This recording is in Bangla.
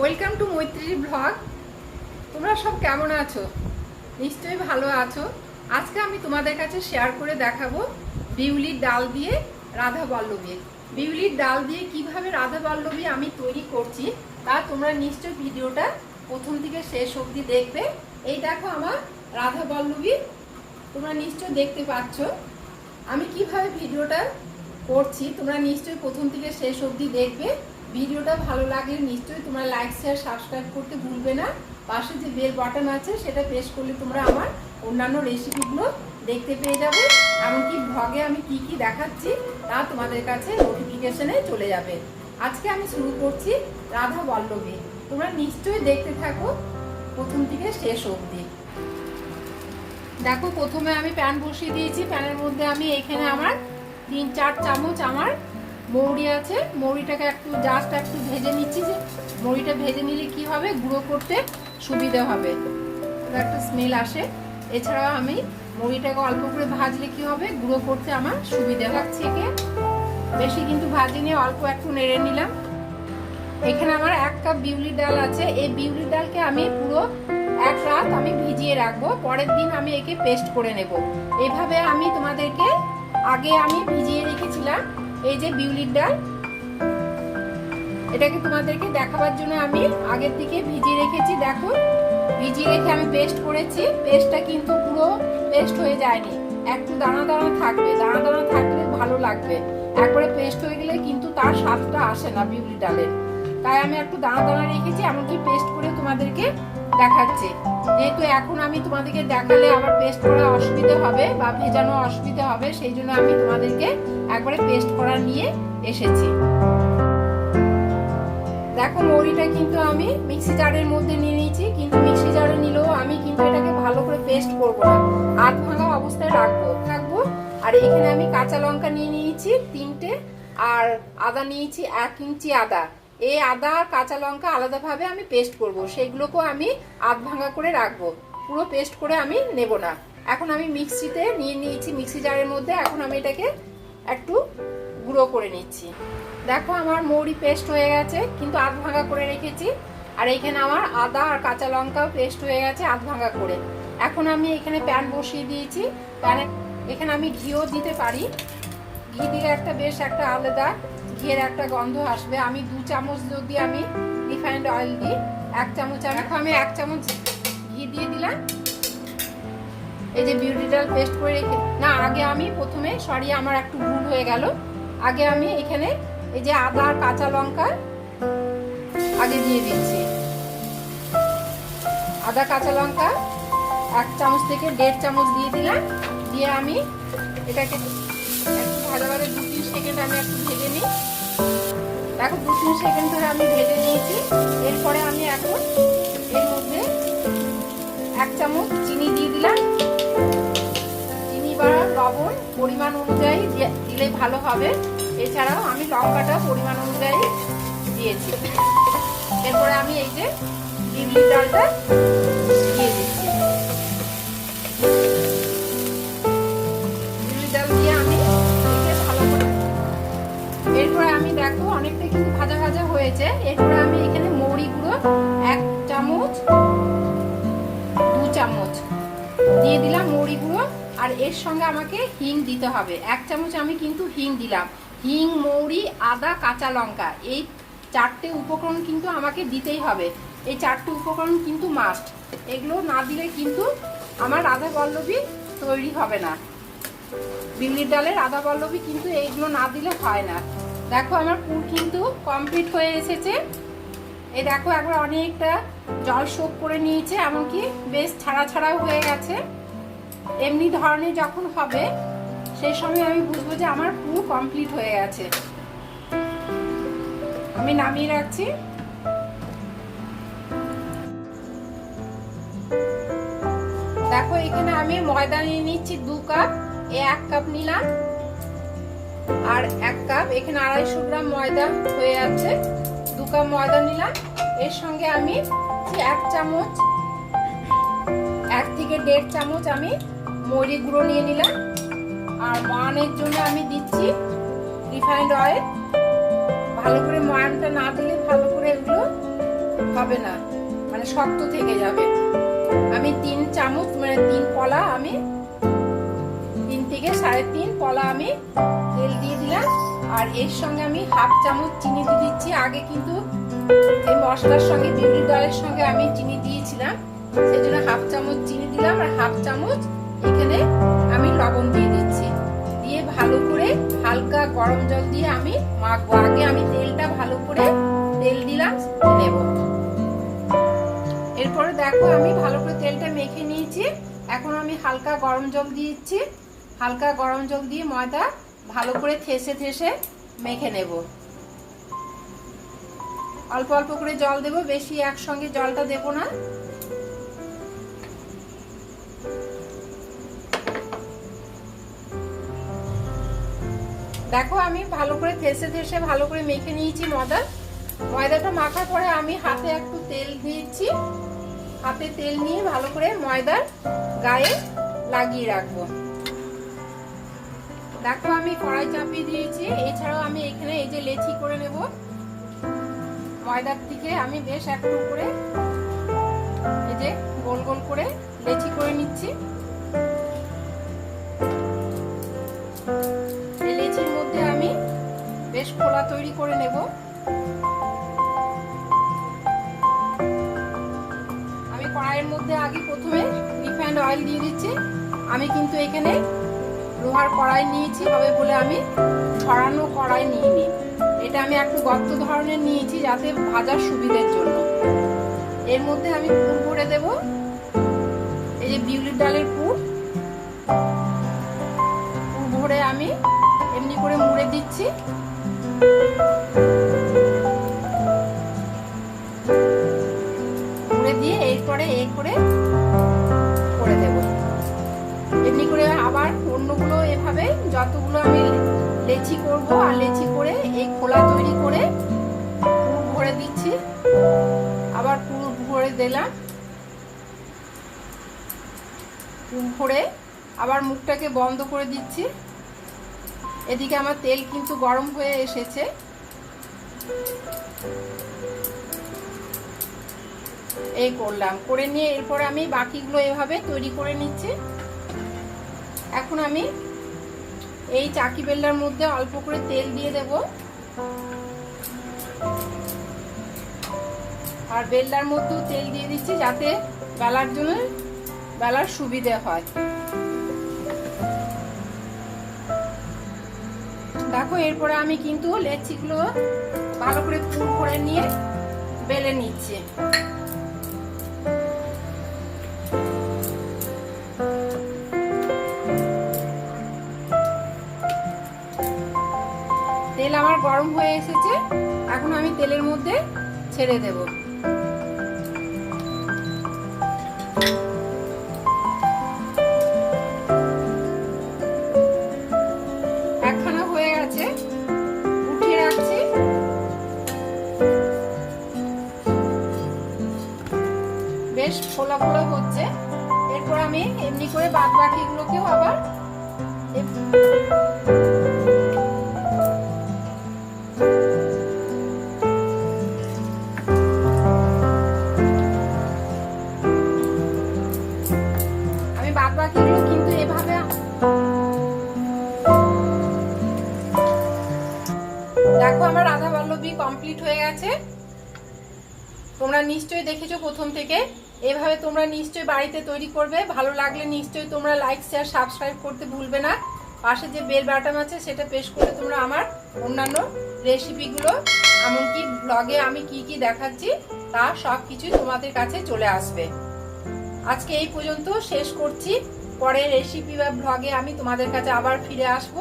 ওয়েলকাম টু মৈত্রী ব্লগ তোমরা সব কেমন আছো? নিশ্চয়ই ভালো আছো। আজকে আমি তোমাদের কাছে শেয়ার করে দেখাবো বিউলির ডাল দিয়ে রাধা বল্লভী বিউলির ডাল দিয়ে কীভাবে রাধা বল্লভী আমি তৈরি করছি, তা তোমরা নিশ্চয়ই ভিডিওটা প্রথম থেকে শেষ অবধি দেখবে। এই দেখো আমার রাধা বল্লভী। তোমরা নিশ্চয়ই দেখতে পাচ্ছ। আমি কীভাবে ভিডিওটা করছি, তোমরা নিশ্চয়ই প্রথম থেকে শেষ অবধি দেখবে। ভিডিওটা ভালো লাগলে নিশ্চয়ই তোমরা লাইক শেয়ার সাবস্ক্রাইব করতে ভুলবে না। পাশে যে বেল বাটন আছে, সেটা প্রেস করলে তোমরা আমার অন্যান্য রেসিপিগুলো দেখতে পেয়ে যাবে। এমনকি ভগে আমি কি কি দেখাচ্ছি, তা তোমাদের কাছে নোটিফিকেশনে চলে যাবে। আজকে আমি শুরু করছি রাধা বল্লভী। তোমরা নিশ্চয়ই দেখতে থাকো, প্রথম থেকে শেষ অবধি। দেখো, প্রথমে আমি প্যান বসিয়ে দিয়েছি। প্যানের মধ্যে আমি এখানে আমার তিন, চার চামচ আমার মৌরি আছে। মৌরিটাকে একটু জাস্ট একটু ভেজে নিচ্ছি যে মৌরিটা ভেজে নিলে কি হবে? গুঁড়ো করতে সুবিধা হবে। একটা স্মেল আসে। এছাড়াও আমি মৌরিটাকে অল্প করে ভাজলে কি হবে? গুঁড়ো করতে আমার সুবিধা লাগছে একে। বেশি কিন্তু ভাজি নিয়ে অল্প একটু নেড়ে নিলাম। এখানে আমার এক কাপ বিউলির ডাল আছে। এই বিউলির ডালকে আমি পুরো এক রাত আমি ভিজিয়ে রাখব। পরের দিন আমি একে পেস্ট করে নেব। এভাবে আমি তোমাদেরকে আগে আমি ভিজিয়ে রেখেছিলাম। এই যে বিউলির ডাল, এটাকে তোমাদেরকে দেখাবার জন্য আমি আগের থেকে ভিজিয়ে রেখেছি, দেখো। ভিজিয়ে রেখে আমি পেস্ট করেছি পেস্টটা কিন্তু পুরো পেস্ট হয়ে যায়নি। একটু দানা দানা থাকবে, দানা দানা থাকলে ভালো লাগবে। একবারে পেস্ট হয়ে গেলে কিন্তু তার স্বাদটা আসে না বিউলি ডালের। তাই আমি একটু দানা দানা রেখেছি, এমনকি পেস্ট করে তোমাদেরকে দেখাচ্ছি। যেহেতু এখন আমি তোমাদেরকে দেখালে আমার পেস্ট করা অসুবিধা হবে বা ভেজানো অসুবিধা হবে, সেই জন্য আমি তোমাদেরকে একবারে পেস্ট করা নিয়ে এসেছি। দেখো, মৌরিটা কিন্তু আমি মিক্সি জারের মধ্যে নিয়ে নিয়েছি, কিন্তু মিক্সি জারে নিলেও আমি কিন্তু এটাকে ভালো করে পেস্ট করব না। আধ ভাঙা অবস্থায় রাখব। থাকব আর এখানে আমি কাঁচা লঙ্কা নিয়ে নিয়েছি, তিনটে, আর আদা নিয়েছি এক ইঞ্চি আদা। এই আদা আর কাঁচা লঙ্কা আলাদাভাবে আমি পেস্ট করব। সেগুলোকেও আমি আধ ভাঙা করে রাখব। পুরো পেস্ট করে আমি নেব না। এখন আমি মিক্সিতে নিয়ে নিয়েছি, মিক্সি জারের মধ্যে এখন আমি এটাকে একটু গুঁড়ো করে নিচ্ছি। দেখো আমার মৌরি পেস্ট হয়ে গেছে, কিন্তু আধ ভাঙা করে রেখেছি। আর এখানে আমার আদা আর কাঁচা লঙ্কাও পেস্ট হয়ে গেছে আধ ভাঙা করে। এখন আমি এখানে প্যান বসিয়ে দিয়েছি। প্যানে এখানে আমি ঘিও দিতে পারি। ঘি দিলে একটা বেশ একটা আলাদা ঘিয়ের একটা গন্ধ আসবে। আমি দু চামচ যদি আমি রিফাইন্ড অয়েল দিই, এক চামচ এখন আমি এক চামচ ঘি দিয়ে দিলাম। এই যে বিউটি ডাল পেস্ট করে রেখে, না, আগে আমি প্রথমে সরি আমার একটু ভুল হয়ে গেল। আগে আমি এখানে এই যে আদা আর কাঁচা লঙ্কা আগে দিয়ে দিচ্ছি। আদা, কাঁচা লঙ্কা এক চামচ থেকে দেড় চামচ দিয়ে দিলাম। দিয়ে আমি এটাকে একটু ভালো ভালো দু তিন সেকেন্ড আমি একটু ভেজে নিই। দেখো, দু তিন সেকেন্ড ধরে আমি ভেজে নিয়েছি। এরপরে আমি এখন এর মধ্যে এক চামচ চিনি দিয়ে দিলাম। চিনি বা লবণ পরিমাণ অনুযায়ী দিলে ভালো হবে। এছাড়াও আমি লঙ্কাটা পরিমাণ অনুযায়ী দিয়েছি। এরপরে আমি এই যে বিউলির ডালটা চামচ। দিয়ে দিলাম মৌরি গুঁড়ো, আর এর সঙ্গে আমাকে হিং দিতে হবে। এক চামচ আমি কিন্তু হিং দিলাম। হিং মৌরি আদা, কাঁচা লঙ্কা, এই চারটে উপকরণ কিন্তু আমাকে দিতেই হবে। এই চারটে উপকরণ কিন্তু মাস্ট এগুলো না দিলে কিন্তু আমার রাধা পল্লবী তৈরি হবে না। বিউলির ডালের আদা পল্লবী কিন্তু এইগুলো না দিলে হয় না। দেখো আমার পুর কিন্তু কমপ্লিট হয়ে এসেছে। এই দেখো, একবার অনেকটা জল শোক করে নিয়েছে, এমনকি বেশ ছাড়া ছাড়াও হয়ে গেছে। এমনি ধরনের যখন হবে, সেই সময় আমি বুঝব যে আমার পুরো কমপ্লিট হয়ে গেছে। আমি নামিয়ে রাখছি। দেখো, এখানে আমি ময়দা নিয়ে নিচ্ছি দু কাপ, এ এক কাপ নিলাম। আর এক কাপ, এখানে আড়াইশো গ্রাম ময়দা হয়ে যাচ্ছে দু কাপ ময়দা নিলাম। এর সঙ্গে আমি এক চামচ, এক থেকে দেড় চামচ আমি মরি গুঁড়ো নিয়ে নিলাম। আর মানের জন্য আমি দিচ্ছি রিফাইন্ড অয়েল। ভালো করে ময়ানটা না দিলে ভালো করে এগুলো হবে না মানে শক্ত থেকে যাবে। আমি তিন চামচ মানে তিন পলা আমি, তিন থেকে সাড়ে তিন পলা আমি তেল দিয়ে দিলাম। আর এর সঙ্গে আমি হাফ চামচ চিনি দিয়ে দিচ্ছি। আগে কিন্তু এই মশলার সঙ্গে বিউলির ডালের সঙ্গে আমি চিনি দিয়েছিলাম। সেই জন্য হাফ চামচ চিনি দিলাম আর হাফ চামচ এখানে আমি লবণ দিয়ে দিচ্ছি। দিয়ে ভালো করে হালকা গরম জল দিয়ে আমি মাখবো। আগে আমি তেলটা ভালো করে তেল দিলাম নেব। এরপরে দেখো, আমি ভালো করে তেলটা মেখে নিয়েছি। এখন আমি হালকা গরম জল দিয়েছি। হালকা গরম জল দিয়ে ময়দা ভালো করে থেসে থেসে মেখে নেব। অল্প অল্প করে জল দেব, বেশি একসঙ্গে জলটা দেব না। দেখো, আমি ভালো করে থেসে থেসে ভালো করে মেখে নিয়েছি ময়দা। ময়দাটা মাখার পরে আমি হাতে একটু তেল দিয়েছি। হাতে তেল নিয়ে ভালো করে ময়দার গায়ে লাগিয়ে রাখব। দেখো, আমি কড়াই চাপিয়ে দিয়েছি। এছাড়াও আমি এখানে এই যে লেচি করে নেব। ময়দার থেকে আমি বেশ একটু করে এই যে গোল গোল করে লেচি করে নিচ্ছি। লেচির মধ্যে আমি বেশ খোলা তৈরি করে নেব। আমি কড়াইয়ের মধ্যে আগে প্রথমে রিফাইন্ড অয়েল দিয়ে দিচ্ছি। আমি কিন্তু এখানে লোহার কড়াই নিয়েছি হবে বলে আমি ছড়ানো কড়াই নিইনি। এটা আমি একটু গর্ত ধরনের নিয়েছি যাতে ভাজার সুবিধের জন্য। এর মধ্যে আমি পুর ভরে দেব। এই যে বিউলির ডালের পুর। পুর ভরে আমি এমনি করে মুড়ে দিচ্ছি। মুড়ে দিয়ে এরপরে এই করে করে দেব। এমনি করে আবার অন্যগুলো এভাবে যতগুলো আমি লেচি করব আর লেচি করে এই খোলা তৈরি করে পুর ভরে দিচ্ছি। আবার পুর ভরে দিলাম। পুর ভরে আবার মুখটাকে বন্ধ করে দিচ্ছি। এদিকে আমার তেল কিন্তু গরম হয়ে এসেছে। এই করলাম। করে নিয়ে এরপরে আমি বাকিগুলো এভাবে তৈরি করে নিচ্ছি। এখন আমি এই চাকি বেল্লার মধ্যে অল্প করে তেল দিয়ে দেব। আর বেল্লার মধ্যেও তেল দিয়ে দিচ্ছি যাতে বেলার জন্য বেলার সুবিধে হয়। দেখো, এরপরে আমি কিন্তু লেচিগুলো ভালো করে পুর করে নিয়ে বেলে নিচ্ছি। গরম হয়ে এসেছে, এখন আমি তেলের মধ্যে ছেড়ে দেব। একখানা হয়ে গেছে, উঠিয়ে রাখছি। বেশ হচ্ছে। এরপর আমি এমনি করে বাদ বাকিগুলোকেও আবার বাদ কিন্তু এভাবে দেখো আমার রাধা বল্লভী কমপ্লিট হয়ে গেছে। তোমরা নিশ্চয়ই দেখেছ প্রথম থেকে। এভাবে তোমরা নিশ্চয়ই বাড়িতে তৈরি করবে। ভালো লাগলে নিশ্চয়ই তোমরা লাইক শেয়ার সাবস্ক্রাইব করতে ভুলবে না। পাশে যে বেল বাটন আছে, সেটা প্রেস করে তোমরা আমার অন্যান্য রেসিপিগুলো এমনকি ব্লগে আমি কি কি দেখাচ্ছি, তা সব কিছুই তোমাদের কাছে চলে আসবে। আজকে এই পর্যন্ত শেষ করছি। পরের রেসিপি বা ব্লগে আমি তোমাদের কাছে আবার ফিরে আসব।